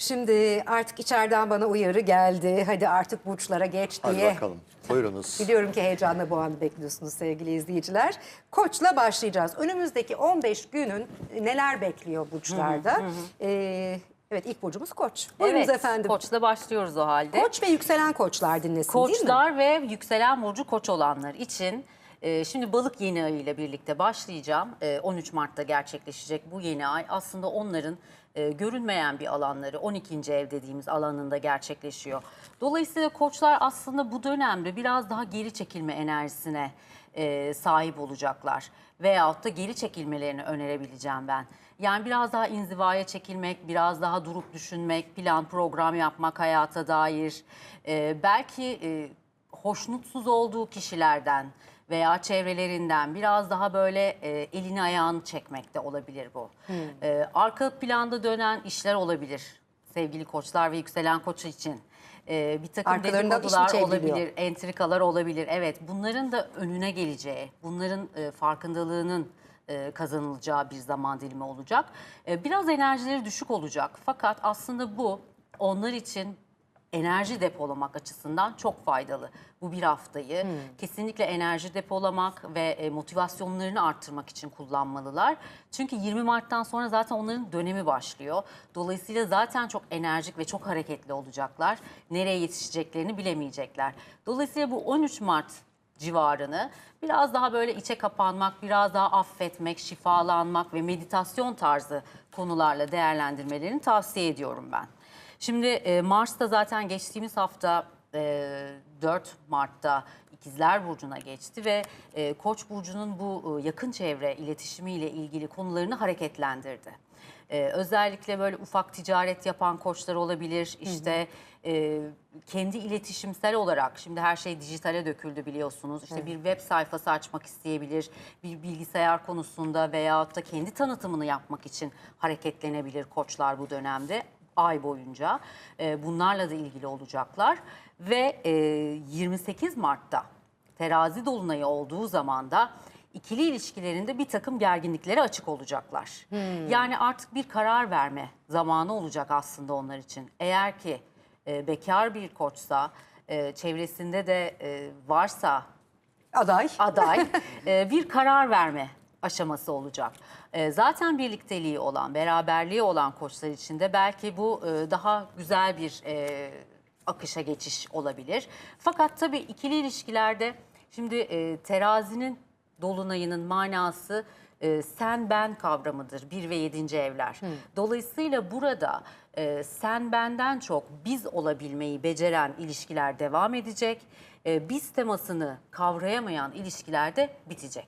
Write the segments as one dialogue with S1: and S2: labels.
S1: Şimdi artık içeriden bana uyarı geldi. Hadi artık burçlara geç
S2: Hadi
S1: diye.
S2: bakalım. Buyurunuz.
S1: Biliyorum ki heyecanla bu anı bekliyorsunuz sevgili izleyiciler. Koç'la başlayacağız. Önümüzdeki 15 günün neler bekliyor burçlarda? Ee, evet ilk burcumuz Koç. Buyurunuz
S3: evet,
S1: efendim.
S3: Koç'la başlıyoruz o halde.
S1: Koç ve yükselen koçlar dinlesin değil mi?
S3: Koçlar ve yükselen burcu koç olanlar için e, şimdi balık yeni ayı ile birlikte başlayacağım. E, 13 Mart'ta gerçekleşecek bu yeni ay aslında onların e, görünmeyen bir alanları 12. ev dediğimiz alanında gerçekleşiyor. Dolayısıyla koçlar aslında bu dönemde biraz daha geri çekilme enerjisine e, sahip olacaklar. Veyahut da geri çekilmelerini önerebileceğim ben. Yani biraz daha inzivaya çekilmek, biraz daha durup düşünmek, plan program yapmak hayata dair. e, belki e, hoşnutsuz olduğu kişilerden veya çevrelerinden biraz daha böyle e, elini ayağını çekmekte olabilir bu. E, arka planda dönen işler olabilir sevgili koçlar ve yükselen koç için. E, bir takım dedikodular olabilir, entrikalar olabilir. Evet bunların da önüne geleceği, bunların e, farkındalığının e, kazanılacağı bir zaman dilimi olacak. E, biraz enerjileri düşük olacak fakat aslında bu onlar için enerji depolamak açısından çok faydalı. Bu bir haftayı kesinlikle enerji depolamak ve e, motivasyonlarını arttırmak için kullanmalılar. Çünkü 20 Mart'tan sonra zaten onların dönemi başlıyor. Dolayısıyla zaten çok enerjik ve çok hareketli olacaklar. Nereye yetişeceklerini bilemeyecekler. Dolayısıyla bu 13 Mart civarını biraz daha böyle içe kapanmak, biraz daha affetmek, şifalanmak ve meditasyon tarzı konularla değerlendirmelerini tavsiye ediyorum ben. Şimdi e, Mars da zaten geçtiğimiz hafta e, 4 Mart'ta İkizler Burcu'na geçti ve e, Koç Burcu'nun bu e, yakın çevre iletişimiyle ilgili konularını hareketlendirdi. E, özellikle böyle ufak ticaret yapan koçlar olabilir. İşte e, kendi iletişimsel olarak şimdi her şey dijitale döküldü biliyorsunuz. İşte bir web sayfası açmak isteyebilir. Bir bilgisayar konusunda veyahut da kendi tanıtımını yapmak için hareketlenebilir koçlar bu dönemde ay boyunca e, bunlarla da ilgili olacaklar ve e, 28 Mart'ta terazi dolunayı olduğu zaman da ikili ilişkilerinde bir takım gerginliklere açık olacaklar. Yani artık bir karar verme zamanı olacak aslında onlar için. Eğer ki e, bekar bir koçsa e, çevresinde de e, varsa
S1: Aday.
S3: aday e, bir karar verme aşaması olacak. E, Zaten birlikteliği olan, beraberliği olan koçlar için de belki bu e, daha güzel bir e, akışa geçiş olabilir. Fakat tabii ikili ilişkilerde şimdi e, terazinin dolunayının manası e, sen ben kavramıdır. Bir ve yedinci evler. Dolayısıyla burada e, sen benden çok biz olabilmeyi beceren ilişkiler devam edecek. E, biz temasını kavrayamayan ilişkiler de bitecek.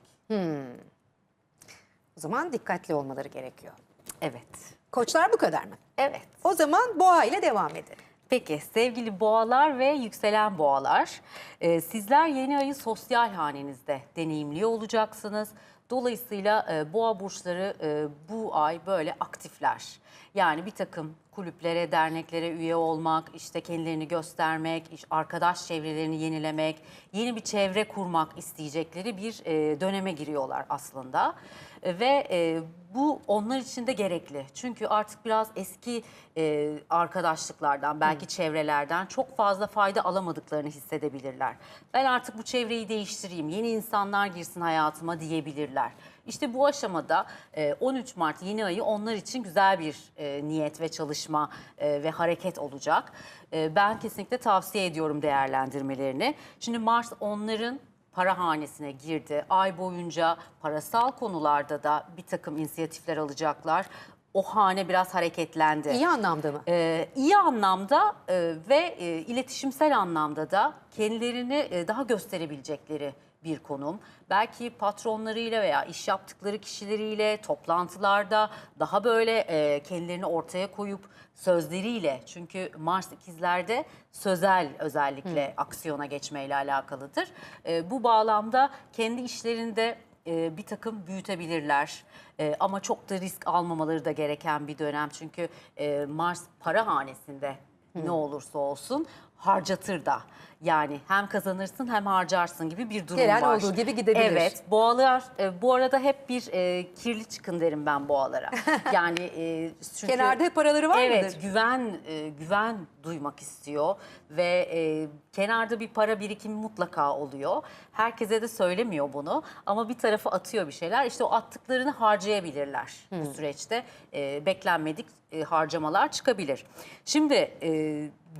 S1: O zaman dikkatli olmaları gerekiyor.
S3: Evet.
S1: Koçlar bu kadar mı?
S3: Evet.
S1: O zaman boğa ile devam edelim.
S3: Peki sevgili boğalar ve yükselen boğalar, e, sizler yeni ayı sosyal hanenizde deneyimliyor olacaksınız. Dolayısıyla e, boğa burçları e, bu ay böyle aktifler. Yani bir takım kulüplere, derneklere üye olmak, işte kendilerini göstermek, arkadaş çevrelerini yenilemek, yeni bir çevre kurmak isteyecekleri bir e, döneme giriyorlar aslında. E, Ve e, bu onlar için de gerekli. Çünkü artık biraz eski e, arkadaşlıklardan, belki çevrelerden çok fazla fayda alamadıklarını hissedebilirler. Ben artık bu çevreyi değiştireyim, yeni insanlar girsin hayatıma diyebilirler. İşte bu aşamada e, 13 Mart yeni ayı onlar için güzel bir e, niyet ve çalışma e, ve hareket olacak. E, ben kesinlikle tavsiye ediyorum değerlendirmelerini. Şimdi Mars onların para hanesine girdi. Ay boyunca parasal konularda da bir takım inisiyatifler alacaklar. O hane biraz hareketlendi.
S1: İyi anlamda mı?
S3: Ee, iyi anlamda e, ve e, iletişimsel anlamda da kendilerini e, daha gösterebilecekleri bir konum. Belki patronlarıyla veya iş yaptıkları kişileriyle toplantılarda daha böyle e, kendilerini ortaya koyup sözleriyle çünkü Mars ikizlerde sözel özellikle aksiyona geçmeyle alakalıdır. E, bu bağlamda kendi işlerinde e, bir takım büyütebilirler. E, ama çok da risk almamaları da gereken bir dönem. Çünkü e, Mars para hanesinde ne olursa olsun harcatır da. Yani hem kazanırsın hem harcarsın gibi bir durum
S1: Gelen
S3: var.
S1: olduğu gibi gidebilir.
S3: Evet. Boğalar e, bu arada hep bir e, kirli çıkın derim ben boğalara. Yani e, çünkü
S1: Kenarda hep paraları var
S3: evet,
S1: mıdır?
S3: güven e, güven duymak istiyor ve e, kenarda bir para birikimi mutlaka oluyor. Herkese de söylemiyor bunu ama bir tarafa atıyor bir şeyler. İşte o attıklarını harcayabilirler bu süreçte. E, beklenmedik e, harcamalar çıkabilir. Şimdi e,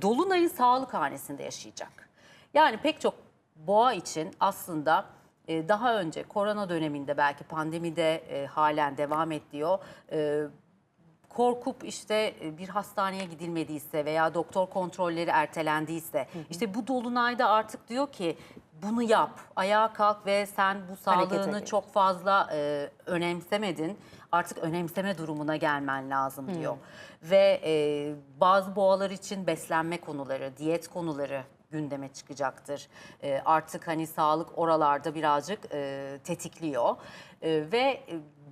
S3: Dolunay'ın sağlık hanesinde yaşayacak. Yani pek çok boğa için aslında e, daha önce korona döneminde belki pandemide e, halen devam ediyor. E, korkup işte e, bir hastaneye gidilmediyse veya doktor kontrolleri ertelendiyse işte bu dolunayda artık diyor ki bunu yap, ayağa kalk ve sen bu sağlığını çok fazla e, önemsemedin. Artık önemseme durumuna gelmen lazım diyor. Ve e, bazı boğalar için beslenme konuları, diyet konuları gündeme çıkacaktır. E, artık hani sağlık oralarda birazcık e, tetikliyor. E, ve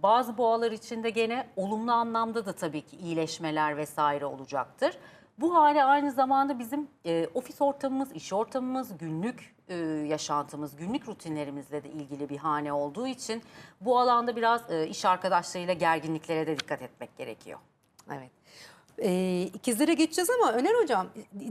S3: bazı boğalar için de gene olumlu anlamda da tabii ki iyileşmeler vesaire olacaktır. Bu hale aynı zamanda bizim e, ofis ortamımız, iş ortamımız, günlük e, yaşantımız, günlük rutinlerimizle de ilgili bir hane olduğu için bu alanda biraz e, iş arkadaşlarıyla gerginliklere de dikkat etmek gerekiyor.
S1: Evet. Ee, ikizlere geçeceğiz ama Öner Hocam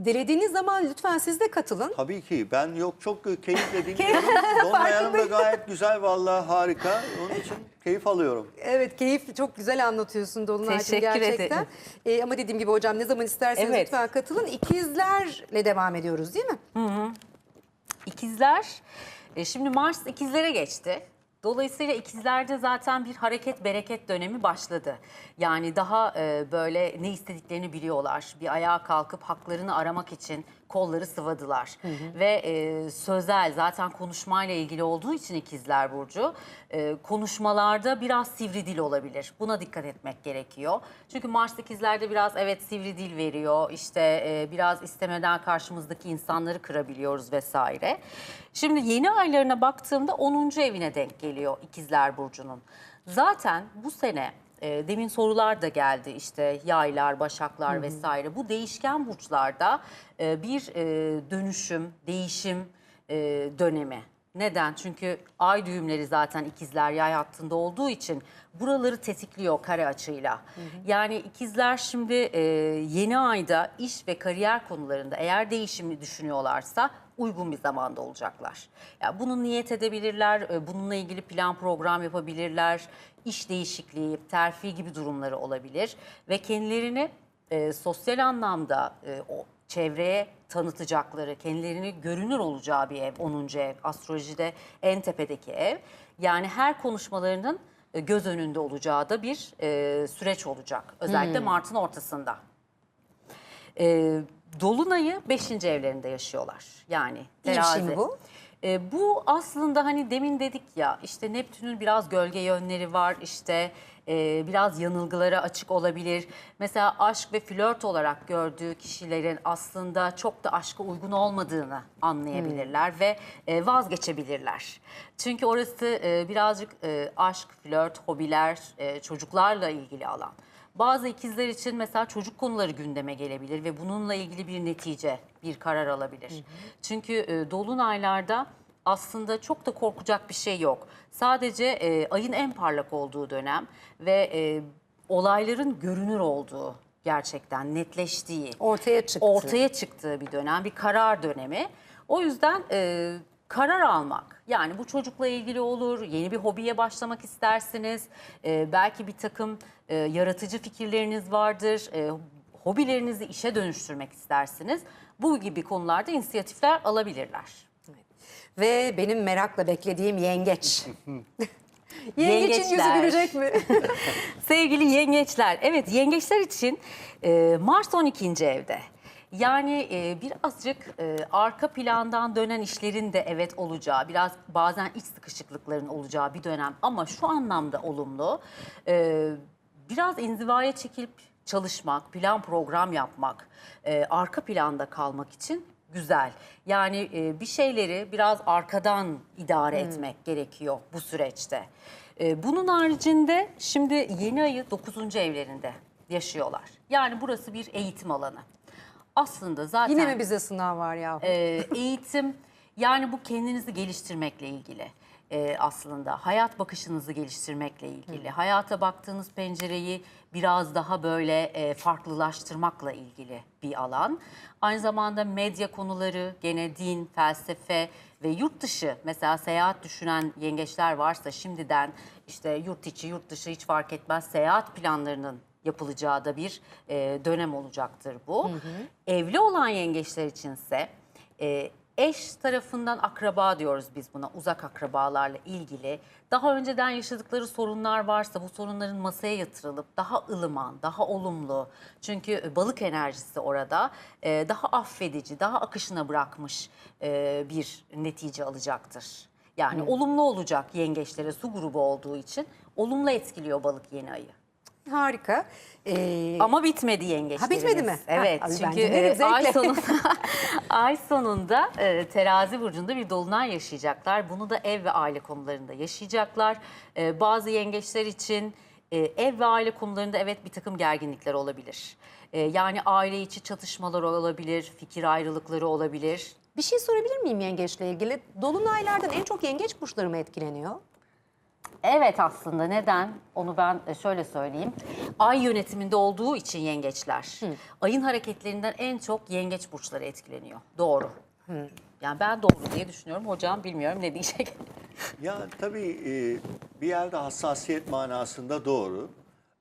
S1: dilediğiniz zaman lütfen siz de katılın.
S2: Tabii ki. Ben yok çok keyifle dinliyorum. Dolunay da gayet güzel vallahi harika. Onun için keyif alıyorum.
S1: Evet keyif çok güzel anlatıyorsun Dolunay'cığım
S3: Teşekkür
S1: gerçekten.
S3: ederim.
S1: Ee, ama dediğim gibi hocam ne zaman isterseniz
S3: Evet.
S1: lütfen katılın. İkizlerle devam ediyoruz değil mi?
S3: İkizler, e, şimdi Mars ikizlere geçti. Dolayısıyla ikizlerde zaten bir hareket bereket dönemi başladı. Yani daha e, böyle ne istediklerini biliyorlar. Bir ayağa kalkıp haklarını aramak için kolları sıvadılar. Ve e, sözel zaten konuşmayla ilgili olduğu için ikizler Burcu e, konuşmalarda biraz sivri dil olabilir. Buna dikkat etmek gerekiyor. Çünkü Mars ikizlerde biraz evet sivri dil veriyor. İşte e, biraz istemeden karşımızdaki insanları kırabiliyoruz vesaire. Şimdi yeni aylarına baktığımda 10. evine denk geliyor ikizler Burcu'nun. Zaten bu sene e, demin sorular da geldi işte yaylar, başaklar vesaire. Bu değişken burçlarda e, bir e, dönüşüm, değişim e, dönemi. Neden? Çünkü ay düğümleri zaten ikizler yay hattında olduğu için buraları tetikliyor kare açıyla. Yani ikizler şimdi e, yeni ayda iş ve kariyer konularında eğer değişimi düşünüyorlarsa uygun bir zamanda olacaklar. Ya bunu niyet edebilirler, e, bununla ilgili plan program yapabilirler, iş değişikliği, terfi gibi durumları olabilir ve kendilerini e, sosyal anlamda e, o çevreye tanıtacakları, kendilerini görünür olacağı bir ev 10. ev, astrolojide en tepedeki ev. Yani her konuşmalarının e, göz önünde olacağı da bir e, süreç olacak. Özellikle Mart'ın ortasında. E, Dolunay'ı 5. evlerinde yaşıyorlar. Yani
S1: şey
S3: terazi.
S1: mi bu?
S3: E, bu aslında hani demin dedik ya işte Neptün'ün biraz gölge yönleri var işte e, biraz yanılgılara açık olabilir. Mesela aşk ve flört olarak gördüğü kişilerin aslında çok da aşka uygun olmadığını anlayabilirler ve e, vazgeçebilirler. Çünkü orası e, birazcık e, aşk, flört, hobiler, e, çocuklarla ilgili alan. Bazı ikizler için mesela çocuk konuları gündeme gelebilir ve bununla ilgili bir netice, bir karar alabilir. Çünkü e, dolunaylarda aslında çok da korkacak bir şey yok. Sadece e, ayın en parlak olduğu dönem ve e, olayların görünür olduğu gerçekten netleştiği
S1: Ortaya çıktı.
S3: ortaya çıktığı bir dönem, bir karar dönemi. O yüzden e, karar almak, yani bu çocukla ilgili olur, yeni bir hobiye başlamak istersiniz, e, belki bir takım e, yaratıcı fikirleriniz vardır, e, hobilerinizi işe dönüştürmek istersiniz. Bu gibi konularda inisiyatifler alabilirler.
S1: Ve benim merakla beklediğim yengeç. Yengeçin yüzü
S3: Yengeçler.
S1: gülecek mi?
S3: Sevgili yengeçler, evet yengeçler için e, Mars 12. evde. Yani e, birazcık e, arka plandan dönen işlerin de evet olacağı, biraz bazen iç sıkışıklıkların olacağı bir dönem ama şu anlamda olumlu. E, biraz inzivaya çekilip çalışmak, plan program yapmak, e, arka planda kalmak için güzel. Yani e, bir şeyleri biraz arkadan idare etmek gerekiyor bu süreçte. E, bunun haricinde şimdi yeni ayı 9. evlerinde yaşıyorlar. Yani burası bir eğitim alanı. aslında zaten
S1: Yine mi bize sınav var ya?
S3: e, eğitim yani bu kendinizi geliştirmekle ilgili e, aslında hayat bakışınızı geliştirmekle ilgili hayata baktığınız pencereyi biraz daha böyle e, farklılaştırmakla ilgili bir alan. Aynı zamanda medya konuları gene din, felsefe ve yurt dışı mesela seyahat düşünen yengeçler varsa şimdiden işte yurt içi yurt dışı hiç fark etmez seyahat planlarının yapılacağı da bir e, dönem olacaktır bu. Evli olan yengeçler içinse e, eş tarafından akraba diyoruz biz buna uzak akrabalarla ilgili. Daha önceden yaşadıkları sorunlar varsa bu sorunların masaya yatırılıp daha ılıman, daha olumlu. Çünkü balık enerjisi orada e, daha affedici, daha akışına bırakmış e, bir netice alacaktır. Yani olumlu olacak yengeçlere su grubu olduğu için olumlu etkiliyor balık yeni ayı.
S1: Harika. Ee,
S3: Ama bitmedi yengeçlerimiz.
S1: Ha, bitmedi mi? Ha,
S3: Evet.
S1: ben
S3: çünkü e, ay sonunda ay sonunda e, terazi burcunda bir dolunay yaşayacaklar. Bunu da ev ve aile konularında yaşayacaklar. E, bazı yengeçler için e, ev ve aile konularında evet bir takım gerginlikler olabilir. E, yani aile içi çatışmalar olabilir, fikir ayrılıkları olabilir.
S1: bir şey sorabilir miyim yengeçle ilgili? Dolunaylardan en çok yengeç burçları mı etkileniyor?
S3: Evet aslında neden? Onu ben e, şöyle söyleyeyim. Ay yönetiminde olduğu için yengeçler. Ayın hareketlerinden en çok yengeç burçları etkileniyor. Doğru. Yani ben doğru diye düşünüyorum. Hocam bilmiyorum ne diyecek.
S2: Ya tabii e, bir yerde hassasiyet manasında doğru.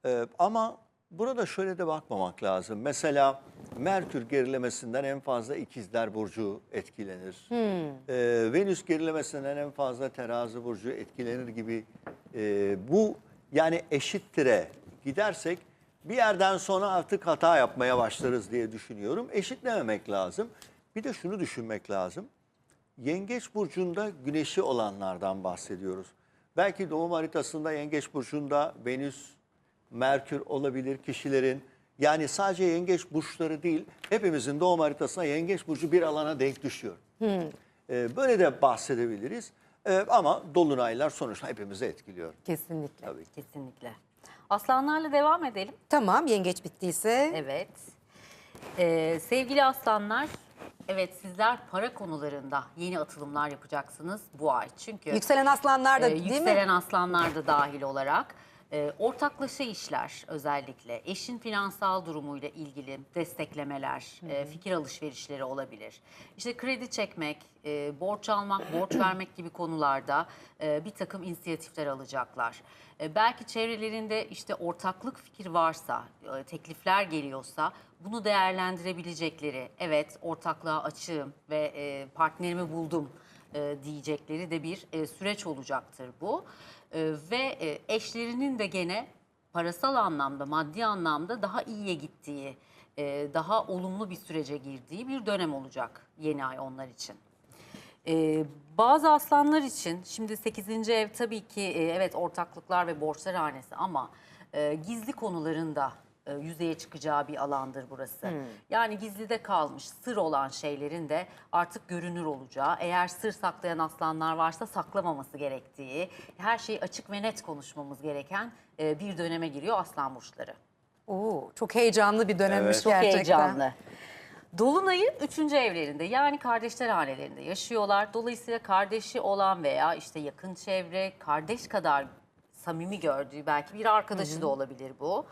S2: E, ama burada şöyle de bakmamak lazım. Mesela Merkür gerilemesinden en fazla İkizler Burcu etkilenir. E, Venüs gerilemesinden en fazla Terazi Burcu etkilenir gibi. E, bu yani eşittire gidersek bir yerden sonra artık hata yapmaya başlarız diye düşünüyorum. Eşitlememek lazım. Bir de şunu düşünmek lazım. Yengeç burcunda güneşi olanlardan bahsediyoruz. Belki doğum haritasında yengeç burcunda Venüs, Merkür olabilir kişilerin. Yani sadece yengeç burçları değil, hepimizin doğum haritasına yengeç burcu bir alana denk düşüyor. Ee, böyle de bahsedebiliriz. Ee, ama dolunaylar sonuçta hepimizi etkiliyor.
S1: Kesinlikle.
S2: Tabii.
S3: Kesinlikle. Aslanlarla devam edelim.
S1: Tamam yengeç bittiyse.
S3: Evet. Ee, sevgili aslanlar, evet sizler para konularında yeni atılımlar yapacaksınız bu ay. Çünkü
S1: Yükselen aslanlar da
S3: e,
S1: değil
S3: yükselen
S1: mi?
S3: aslanlar da dahil olarak e, ortaklaşa işler özellikle eşin finansal durumuyla ilgili desteklemeler, e, fikir alışverişleri olabilir. İşte kredi çekmek, e, borç almak, borç vermek gibi konularda e, bir takım inisiyatifler alacaklar. E, belki çevrelerinde işte ortaklık fikir varsa, e, teklifler geliyorsa bunu değerlendirebilecekleri, evet ortaklığa açığım ve e, partnerimi buldum e, diyecekleri de bir e, süreç olacaktır bu. E, ve e, eşlerinin de gene parasal anlamda, maddi anlamda daha iyiye gittiği, e, daha olumlu bir sürece girdiği bir dönem olacak yeni ay onlar için. Ee, bazı aslanlar için şimdi 8. ev tabii ki e, evet ortaklıklar ve borçlar hanesi ama gizli konuların da e, yüzeye çıkacağı bir alandır burası. Yani gizlide kalmış sır olan şeylerin de artık görünür olacağı, eğer sır saklayan aslanlar varsa saklamaması gerektiği, her şeyi açık ve net konuşmamız gereken e, bir döneme giriyor aslan burçları.
S1: Oo, çok heyecanlı bir dönemmiş
S2: Evet.
S3: Çok
S1: gerçekten.
S3: heyecanlı. Dolunay'ın üçüncü evlerinde yani kardeşler hanelerinde yaşıyorlar. Dolayısıyla kardeşi olan veya işte yakın çevre, kardeş kadar samimi gördüğü belki bir arkadaşı da olabilir bu.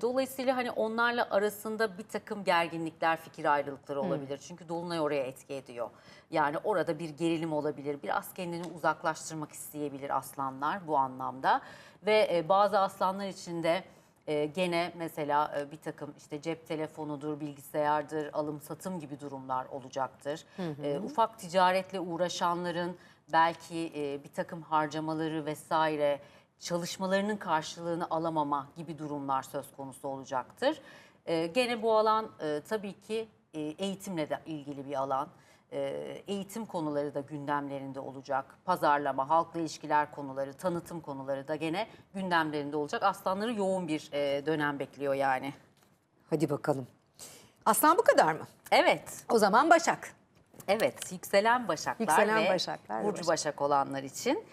S3: Dolayısıyla hani onlarla arasında bir takım gerginlikler, fikir ayrılıkları olabilir. Çünkü Dolunay oraya etki ediyor. Yani orada bir gerilim olabilir. Biraz kendini uzaklaştırmak isteyebilir aslanlar bu anlamda. Ve e, bazı aslanlar için de ee, gene mesela e, bir takım işte cep telefonudur, bilgisayardır, alım satım gibi durumlar olacaktır. Ee, ufak ticaretle uğraşanların belki e, bir takım harcamaları vesaire çalışmalarının karşılığını alamama gibi durumlar söz konusu olacaktır. Ee, gene bu alan e, tabii ki e, eğitimle de ilgili bir alan. E, eğitim konuları da gündemlerinde olacak. Pazarlama, halkla ilişkiler konuları, tanıtım konuları da gene gündemlerinde olacak. Aslanları yoğun bir e, dönem bekliyor yani.
S1: Hadi bakalım. Aslan bu kadar mı?
S3: Evet,
S1: O zaman Başak.
S3: evet. Yükselen Başaklar
S1: Yükselen
S3: ve
S1: Başaklar
S3: Burcu
S1: Başak.
S3: Başak olanlar için.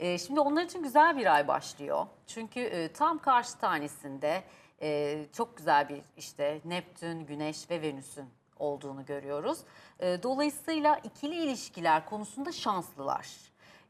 S3: E, şimdi onlar için güzel bir ay başlıyor. Çünkü e, tam karşı tanesinde e, çok güzel bir işte Neptün, Güneş ve Venüs'ün olduğunu görüyoruz. E, dolayısıyla ikili ilişkiler konusunda şanslılar.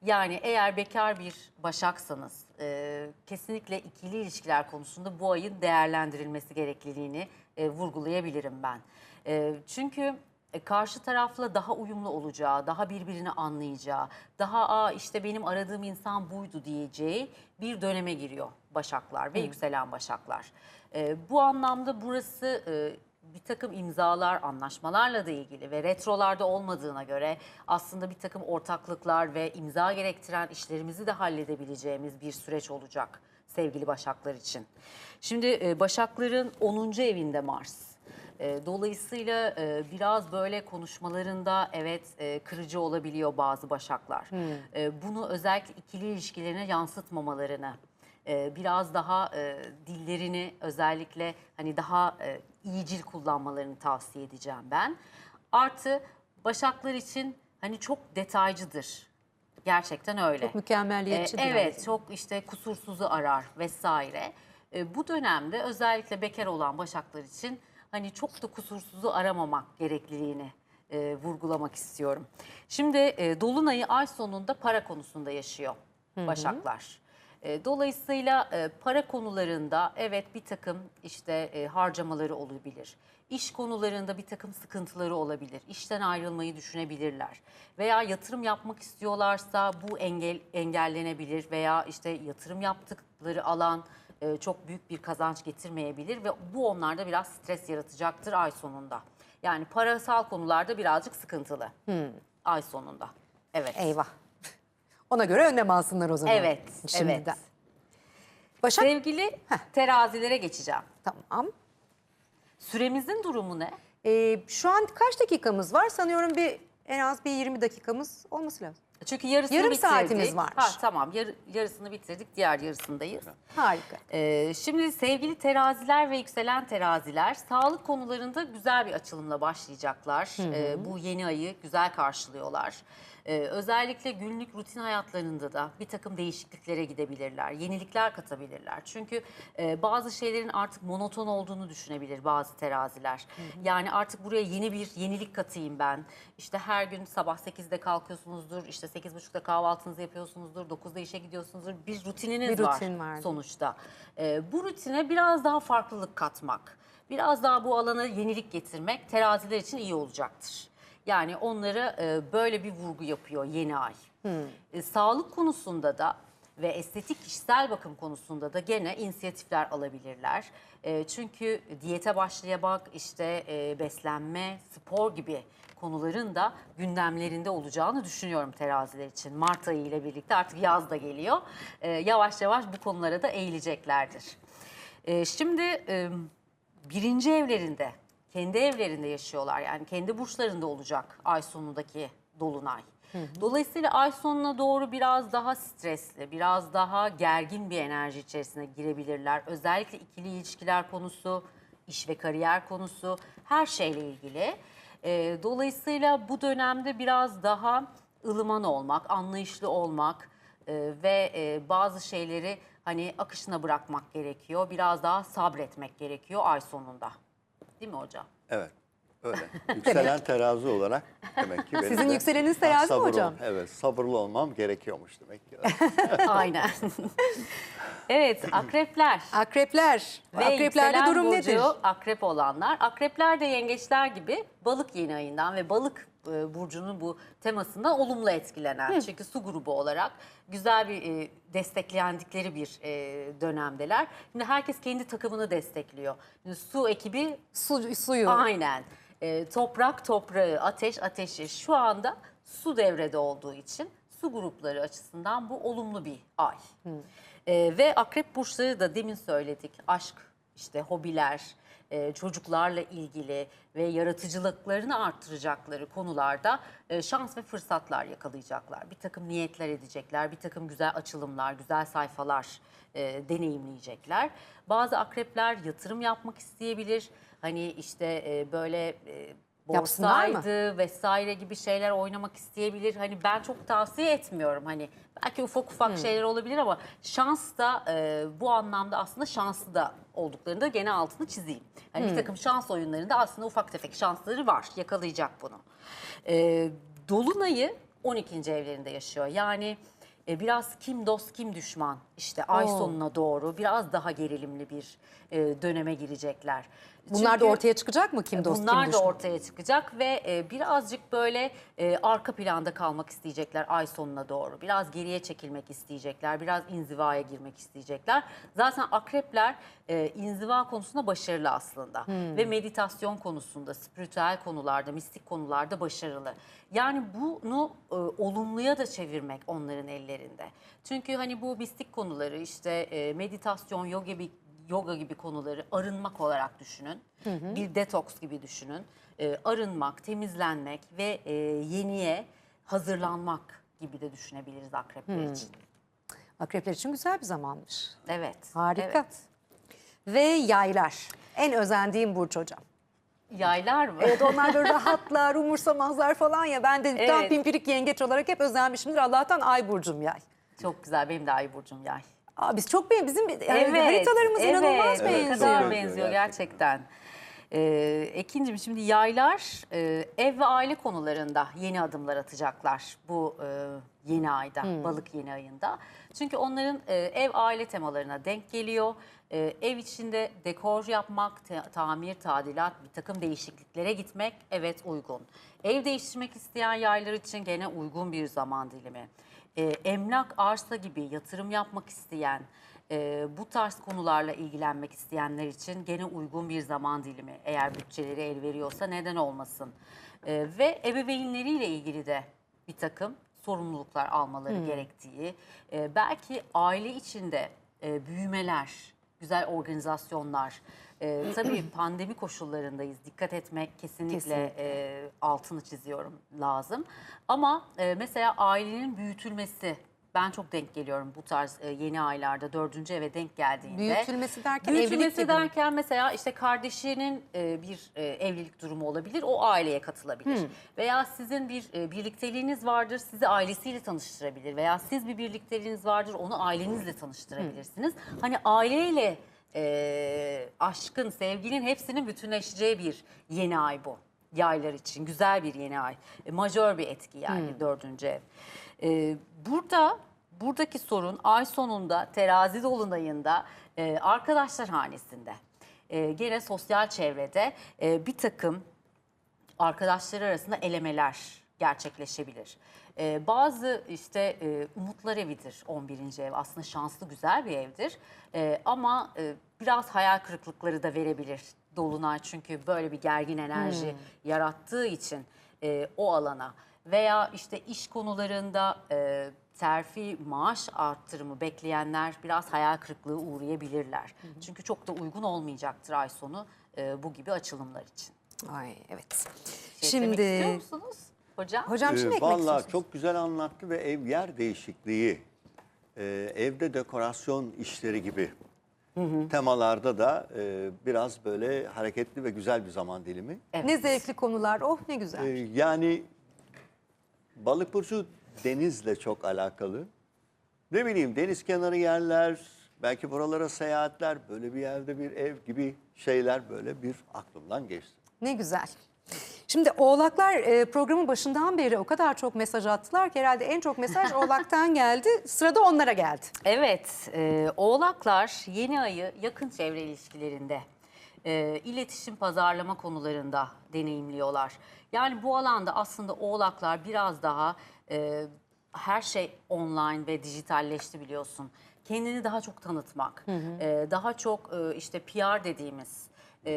S3: Yani eğer bekar bir başaksanız e, kesinlikle ikili ilişkiler konusunda bu ayın değerlendirilmesi gerekliliğini e, vurgulayabilirim ben. E, çünkü karşı tarafla daha uyumlu olacağı, daha birbirini anlayacağı, daha Aa, işte benim aradığım insan buydu diyeceği bir döneme giriyor başaklar ve yükselen başaklar. E, bu anlamda burası e, bir takım imzalar, anlaşmalarla da ilgili ve retrolarda olmadığına göre aslında bir takım ortaklıklar ve imza gerektiren işlerimizi de halledebileceğimiz bir süreç olacak sevgili Başaklar için. Şimdi e, Başakların 10. evinde Mars. E, Dolayısıyla e, biraz böyle konuşmalarında evet e, kırıcı olabiliyor bazı başaklar. E, Bunu özellikle ikili ilişkilerine yansıtmamalarını, e, biraz daha e, dillerini özellikle hani daha e, iyicil kullanmalarını tavsiye edeceğim ben. Artı başaklar için hani çok detaycıdır. Gerçekten öyle.
S1: Çok mükemmeliyetçi
S3: Ee. Evet, çok işte kusursuzu arar vesaire. Ee, bu dönemde özellikle bekar olan başaklar için hani çok da kusursuzu aramamak gerekliliğini e, vurgulamak istiyorum. Şimdi e, Dolunay'ı ay sonunda para konusunda yaşıyor başaklar. E, dolayısıyla e, para konularında evet bir takım işte e, harcamaları olabilir. İş konularında bir takım sıkıntıları olabilir. İşten ayrılmayı düşünebilirler. Veya yatırım yapmak istiyorlarsa bu engel engellenebilir veya işte yatırım yaptıkları alan e, çok büyük bir kazanç getirmeyebilir ve bu onlarda biraz stres yaratacaktır ay sonunda. Yani parasal konularda birazcık sıkıntılı ay sonunda. Evet.
S1: Eyvah. Ona göre önlem alsınlar o zaman.
S3: Evet,
S1: Şimdiden.
S3: evet.
S1: Başak
S3: Sevgili terazilere geçeceğim.
S1: tamam.
S3: Süremizin durumu ne?
S1: Ee, şu an kaç dakikamız var? Sanıyorum bir en az bir 20 dakikamız olması lazım.
S3: Çünkü yarısını
S1: Yarım
S3: bitirdik.
S1: saatimiz varmış.
S3: Ha, tamam yar- yarısını bitirdik diğer yarısındayız.
S1: Harika.
S3: Ee, şimdi sevgili teraziler ve yükselen teraziler sağlık konularında güzel bir açılımla başlayacaklar. Ee, bu yeni ayı güzel karşılıyorlar. Ee, özellikle günlük rutin hayatlarında da bir takım değişikliklere gidebilirler, yenilikler katabilirler. Çünkü e, bazı şeylerin artık monoton olduğunu düşünebilir bazı teraziler. Yani artık buraya yeni bir yenilik katayım ben. İşte her gün sabah 8'de kalkıyorsunuzdur, işte 8.30'da kahvaltınızı yapıyorsunuzdur, 9'da işe gidiyorsunuzdur. Bir rutininiz
S1: Bir
S3: var
S1: rutin var.
S3: sonuçta. Ee, bu rutine biraz daha farklılık katmak, biraz daha bu alana yenilik getirmek teraziler için iyi olacaktır. Yani onlara e, böyle bir vurgu yapıyor yeni ay. E, sağlık konusunda da ve estetik kişisel bakım konusunda da gene inisiyatifler alabilirler. E, çünkü diyete başlayamak, işte beslenme, spor gibi konuların da gündemlerinde olacağını düşünüyorum teraziler için. Mart ayı ile birlikte artık yaz da geliyor. Yavaş yavaş bu konulara da eğileceklerdir. Şimdi birinci evlerinde, kendi evlerinde yaşıyorlar. Yani kendi burçlarında olacak ay sonundaki dolunay. Dolayısıyla ay sonuna doğru biraz daha stresli, biraz daha gergin bir enerji içerisine girebilirler. Özellikle ikili ilişkiler konusu, iş ve kariyer konusu, her şeyle ilgili. Ee, dolayısıyla bu dönemde biraz daha ılıman olmak, anlayışlı olmak e, ve e, bazı şeyleri hani akışına bırakmak gerekiyor. Biraz daha sabretmek gerekiyor ay sonunda. Değil mi hocam?
S2: Evet. Öyle. Yükselen terazi olarak demek ki benim
S1: Sizin
S2: de
S1: yükseleniniz terazi mi
S2: ol-
S1: hocam?
S2: Evet, sabırlı olmam gerekiyormuş demek ki.
S3: Aynen. evet, akrepler.
S1: Akrepler.
S3: Ve
S1: Akreplerde durum
S3: burcu
S1: nedir?
S3: Akrep olanlar. Akrepler de yengeçler gibi balık yeni ayından ve balık e, burcunun bu temasından olumlu etkilenen. Çünkü su grubu olarak güzel bir e, desteklendikleri bir e, dönemdeler. Şimdi herkes kendi takımını destekliyor. Şimdi su ekibi
S1: Su, suyu.
S3: Aynen. Ee, toprak toprağı, ateş ateşi. Şu anda su devrede olduğu için su grupları açısından bu olumlu bir ay. Ee, ve akrep burçları da demin söyledik. Aşk, işte hobiler, e, çocuklarla ilgili ve yaratıcılıklarını arttıracakları konularda e, şans ve fırsatlar yakalayacaklar. Bir takım niyetler edecekler, bir takım güzel açılımlar, güzel sayfalar e, deneyimleyecekler. Bazı akrepler yatırım yapmak isteyebilir. Hani işte böyle? Borsaydı vesaire gibi şeyler oynamak isteyebilir. Hani ben çok tavsiye etmiyorum. Hani belki ufak ufak şeyler olabilir ama şans da e, bu anlamda aslında şanslı da olduklarını da gene altını çizeyim. Hani bir takım şans oyunlarında aslında ufak tefek şansları var. Yakalayacak bunu. E, Dolunay'ı 12. evlerinde yaşıyor. Yani e, biraz kim dost kim düşman işte ay
S1: Oo.
S3: sonuna doğru biraz daha gerilimli bir e, döneme girecekler.
S1: Bunlar da
S3: Çünkü-
S1: ortaya çıkacak mı kim dost
S3: Bunlar
S1: kim
S3: da ortaya çıkacak ve e, birazcık böyle e, arka planda kalmak isteyecekler ay sonuna doğru. Biraz geriye çekilmek isteyecekler, biraz inzivaya girmek isteyecekler. Zaten akrepler e, inziva konusunda başarılı aslında. Ve meditasyon konusunda, spiritüel konularda, mistik konularda başarılı. Yani bunu e, olumluya da çevirmek onların ellerinde. Çünkü hani bu mistik konuları işte e, meditasyon, yoga gibi yoga gibi konuları arınmak olarak düşünün. Bir detoks gibi düşünün. Ee, arınmak, temizlenmek ve e, yeniye hazırlanmak gibi de düşünebiliriz akrepler için.
S1: Akrepler için güzel bir zamanmış.
S3: Evet.
S1: Harika.
S3: evet.
S1: Ve yaylar. En özendiğim burç hocam.
S3: Yaylar mı?
S1: Evet onlar böyle rahatlar, umursamazlar falan ya. Ben de tam
S3: Evet.
S1: pimpirik yengeç olarak hep özenmişimdir. Allah'tan ay burcum yay.
S3: Çok güzel. Benim de ay burcum yay.
S1: Aa, biz çok beğen bizim yani haritalarımız inanılmaz
S3: evet,
S2: benziyor.
S3: Kadar
S2: Evet,
S3: benziyor
S2: gerçekten.
S3: gerçekten. Ee, Ekincim şimdi yaylar e, ev ve aile konularında yeni adımlar atacaklar bu e, yeni ayda, balık yeni ayında. Çünkü onların e, ev aile temalarına denk geliyor. E, ev içinde dekor yapmak, te- tamir, tadilat, bir takım değişikliklere gitmek evet uygun. Ev değiştirmek isteyen yaylar için gene uygun bir zaman dilimi. E, emlak, arsa gibi yatırım yapmak isteyen, e, bu tarz konularla ilgilenmek isteyenler için gene uygun bir zaman dilimi. Eğer bütçeleri el veriyorsa neden olmasın. E, ve ebeveynleriyle ilgili de bir takım sorumluluklar almaları gerektiği, e, belki aile içinde e, büyümeler, güzel organizasyonlar, e, tabii pandemi koşullarındayız. Dikkat etmek kesinlikle,
S1: Kesinlikle.
S3: e, altını çiziyorum lazım. Ama e, mesela ailenin büyütülmesi ben çok denk geliyorum bu tarz e, yeni aylarda dördüncü eve denk geldiğinde.
S1: Büyütülmesi derken evlilik
S3: Büyütülmesi
S1: gibi mi?
S3: derken mesela işte kardeşinin e, bir e, evlilik durumu olabilir. O aileye katılabilir. Veya sizin bir e, birlikteliğiniz vardır. Sizi ailesiyle tanıştırabilir. Veya siz bir birlikteliğiniz vardır. Onu ailenizle tanıştırabilirsiniz. Hani aileyle e, aşkın, sevginin hepsinin bütünleşeceği bir yeni ay bu. Yaylar için güzel bir yeni ay. E, majör bir etki yani dördüncü ev. E, burada buradaki sorun ay sonunda terazi dolunayında e, arkadaşlar hanesinde. E, gene sosyal çevrede e, bir takım arkadaşları arasında elemeler gerçekleşebilir. Ee, bazı işte e, umutlar evidir 11. ev. Aslında şanslı güzel bir evdir. Ee, ama e, biraz hayal kırıklıkları da verebilir Dolunay. Çünkü böyle bir gergin enerji yarattığı için e, o alana. Veya işte iş konularında e, terfi maaş arttırımı bekleyenler biraz hayal kırıklığı uğrayabilirler. Çünkü çok da uygun olmayacaktır ay sonu e, bu gibi açılımlar için.
S1: Ay evet.
S3: Şey eklemek istiyor
S1: Şimdi
S3: musunuz hocam?
S1: hocam şimdi
S2: Ee,
S1: ekmek
S2: Vallahi
S1: istiyorsunuz.
S2: çok güzel anlattı ve ev yer değişikliği, e, evde dekorasyon işleri gibi temalarda da e, biraz böyle hareketli ve güzel bir zaman dilimi.
S1: Ne zevkli konular. Oh ne güzel.
S2: E, yani balık burcu denizle çok alakalı. Ne bileyim deniz kenarı yerler, belki buralara seyahatler, böyle bir yerde bir ev gibi şeyler böyle bir aklımdan geçti.
S1: Ne güzel. Şimdi oğlaklar e, programın başından beri o kadar çok mesaj attılar ki herhalde en çok mesaj oğlaktan geldi. Sırada onlara geldi.
S3: Evet, e, oğlaklar yeni ayı yakın çevre ilişkilerinde, e, iletişim pazarlama konularında deneyimliyorlar. Yani bu alanda aslında oğlaklar biraz daha e, her şey online ve dijitalleşti biliyorsun. Kendini daha çok tanıtmak, e, daha çok e, işte PR dediğimiz e,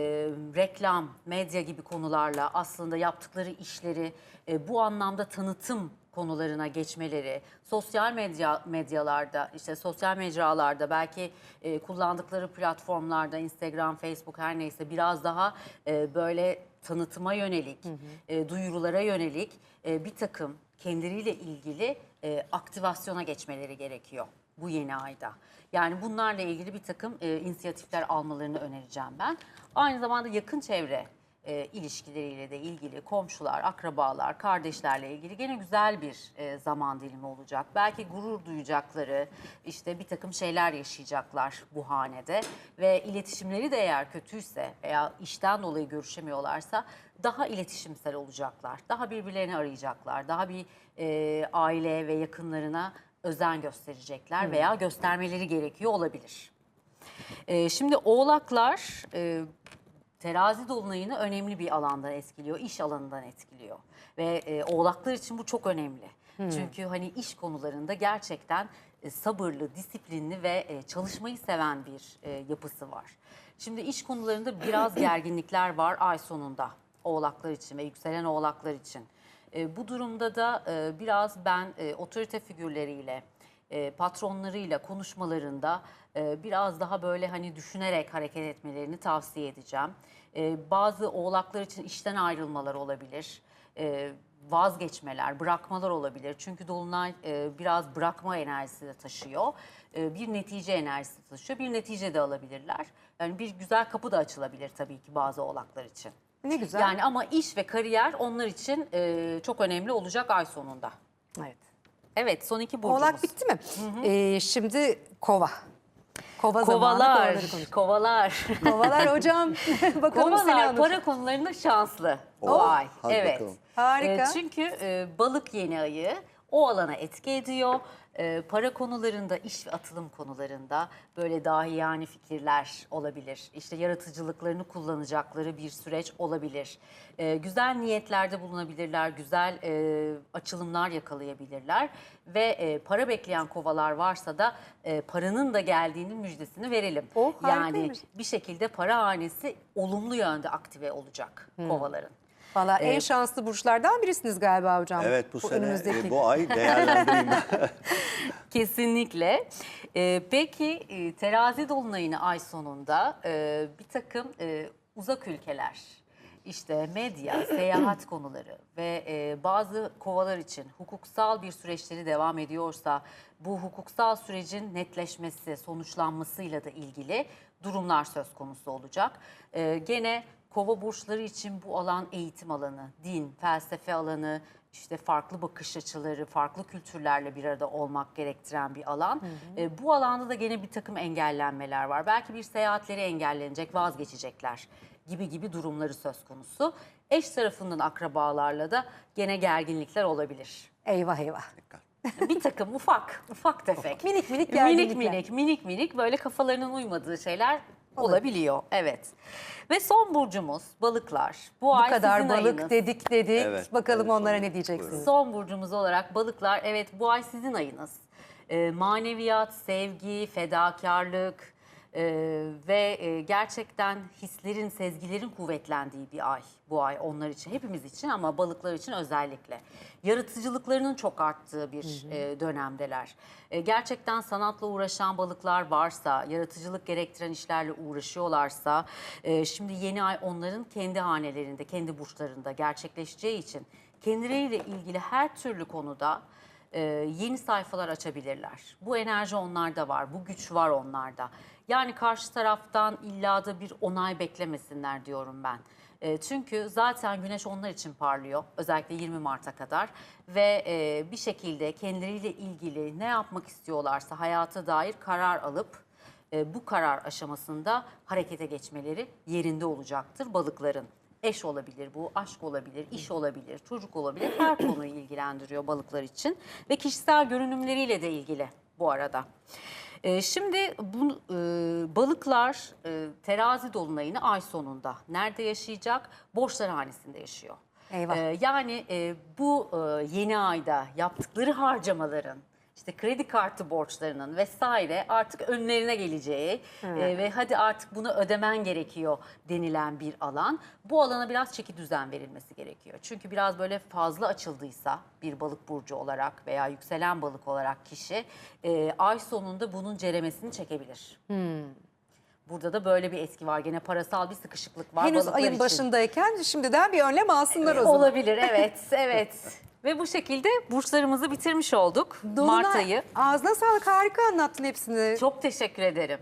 S3: reklam, medya gibi konularla aslında yaptıkları işleri e, bu anlamda tanıtım konularına geçmeleri, sosyal medya medyalarda, işte sosyal mecralarda belki e, kullandıkları platformlarda Instagram, Facebook her neyse biraz daha e, böyle tanıtıma yönelik, e, duyurulara yönelik e, bir takım kendileriyle ilgili e, aktivasyona geçmeleri gerekiyor bu yeni ayda. Yani bunlarla ilgili bir takım e, inisiyatifler almalarını önereceğim ben. Aynı zamanda yakın çevre e, ilişkileriyle de ilgili komşular, akrabalar, kardeşlerle ilgili gene güzel bir e, zaman dilimi olacak. Belki gurur duyacakları işte bir takım şeyler yaşayacaklar bu hanede ve iletişimleri de eğer kötüyse veya işten dolayı görüşemiyorlarsa daha iletişimsel olacaklar. Daha birbirlerini arayacaklar. Daha bir e, aile ve yakınlarına özen gösterecekler veya göstermeleri gerekiyor olabilir. E, şimdi oğlaklar e, terazi dolunayını önemli bir alandan etkiliyor, iş alanından etkiliyor. Ve e, oğlaklar için bu çok önemli. Çünkü hani iş konularında gerçekten e, sabırlı, disiplinli ve e, çalışmayı seven bir e, yapısı var. Şimdi iş konularında biraz gerginlikler var ay sonunda oğlaklar için ve yükselen oğlaklar için. E, bu durumda da e, biraz ben e, otorite figürleriyle, e, patronlarıyla konuşmalarında biraz daha böyle hani düşünerek hareket etmelerini tavsiye edeceğim. Bazı oğlaklar için işten ayrılmalar olabilir. Vazgeçmeler, bırakmalar olabilir. Çünkü Dolunay biraz bırakma enerjisi de taşıyor. Bir netice enerjisi taşıyor. Bir netice de alabilirler. Yani bir güzel kapı da açılabilir tabii ki bazı oğlaklar için.
S1: Ne güzel.
S3: Yani ama iş ve kariyer onlar için e, çok önemli olacak ay sonunda.
S1: evet.
S3: Evet son iki burcumuz.
S1: Oğlak bitti mi? Ee, şimdi kova. Kova zamanı
S3: Kovalar, kovalar.
S1: Kovalar hocam. Bakalım
S3: Kovalar para konularında şanslı
S2: Oh,
S3: ay.
S2: hadi
S3: Evet.
S2: bakalım.
S1: Harika.
S3: E, çünkü e, balık yeni ayı o alana etki ediyor. E, para konularında, iş ve atılım konularında böyle dahi yani fikirler olabilir. İşte yaratıcılıklarını kullanacakları bir süreç olabilir. E, güzel niyetlerde bulunabilirler, güzel e, açılımlar yakalayabilirler. Ve e, para bekleyen kovalar varsa da e, paranın da geldiğinin müjdesini verelim.
S1: Oh,
S3: yani bir şekilde para hanesi olumlu yönde aktive olacak
S1: Hmm.
S3: kovaların.
S1: Valla en şanslı burçlardan birisiniz galiba hocam.
S2: Evet bu, sene
S1: önümüzdeki.
S2: e, bu ay değerlendireyim.
S3: Kesinlikle. Ee, peki e, terazi dolunayını ay sonunda e, bir takım e, uzak ülkeler, işte medya, seyahat konuları ve e, bazı kovalar için hukuksal bir süreçleri devam ediyorsa bu hukuksal sürecin netleşmesi, sonuçlanmasıyla da ilgili durumlar söz konusu olacak. E, gene kova burçları için bu alan eğitim alanı, din, felsefe alanı, işte farklı bakış açıları, farklı kültürlerle bir arada olmak gerektiren bir alan. E, bu alanda da gene bir takım engellenmeler var. Belki bir seyahatleri engellenecek, vazgeçecekler gibi gibi durumları söz konusu. Eş tarafından akrabalarla da gene gerginlikler olabilir.
S1: Eyvah eyvah.
S3: Bir takım ufak, ufak tefek.
S1: Minik minik
S3: minik
S1: gerginlikler.
S3: minik, minik minik böyle kafalarının uymadığı şeyler olabiliyor. Evet. Ve son burcumuz balıklar. Bu,
S1: Bu
S3: ay
S1: kadar
S3: sizin
S1: balık
S3: ayınız.
S1: dedik dedik.
S2: Evet,
S1: Bakalım
S2: evet,
S1: onlara
S2: son-
S1: ne diyeceksiniz?
S3: Son burcumuz olarak balıklar. Evet bu ay sizin ayınız. Ee, maneviyat, sevgi, fedakarlık e, ve e, gerçekten hislerin, sezgilerin kuvvetlendiği bir ay bu ay onlar için. Hepimiz için ama balıklar için özellikle. Yaratıcılıklarının çok arttığı bir e, dönemdeler. E, gerçekten sanatla uğraşan balıklar varsa, yaratıcılık gerektiren işlerle uğraşıyorlarsa, e, şimdi yeni ay onların kendi hanelerinde, kendi burçlarında gerçekleşeceği için kendileriyle ilgili her türlü konuda e, yeni sayfalar açabilirler. Bu enerji onlarda var, bu güç var onlarda. Yani karşı taraftan illa da bir onay beklemesinler diyorum ben. E, çünkü zaten güneş onlar için parlıyor özellikle 20 Mart'a kadar ve e, bir şekilde kendileriyle ilgili ne yapmak istiyorlarsa hayata dair karar alıp e, bu karar aşamasında harekete geçmeleri yerinde olacaktır balıkların. Eş olabilir bu, aşk olabilir, iş olabilir, çocuk olabilir. Her konuyu ilgilendiriyor balıklar için ve kişisel görünümleriyle de ilgili bu arada. E, şimdi bu e, balıklar e, terazi dolunayını ay sonunda nerede yaşayacak? Borçlar hanesinde yaşıyor.
S1: Eyvah.
S3: E, yani e, bu e, yeni ayda yaptıkları harcamaların işte kredi kartı borçlarının vesaire artık önlerine geleceği e, ve hadi artık bunu ödemen gerekiyor denilen bir alan. Bu alana biraz çeki düzen verilmesi gerekiyor. Çünkü biraz böyle fazla açıldıysa bir balık burcu olarak veya yükselen balık olarak kişi e, ay sonunda bunun ceremesini çekebilir. Burada da böyle bir etki var. Gene parasal bir sıkışıklık var
S1: Henüz ayın
S3: için.
S1: başındayken şimdiden bir önlem alsınlar o zaman.
S3: Olabilir evet evet. Ve bu şekilde burçlarımızı bitirmiş olduk.
S1: Dolunay,
S3: Mart ayı.
S1: Ağzına sağlık harika anlattın hepsini.
S3: Çok teşekkür ederim.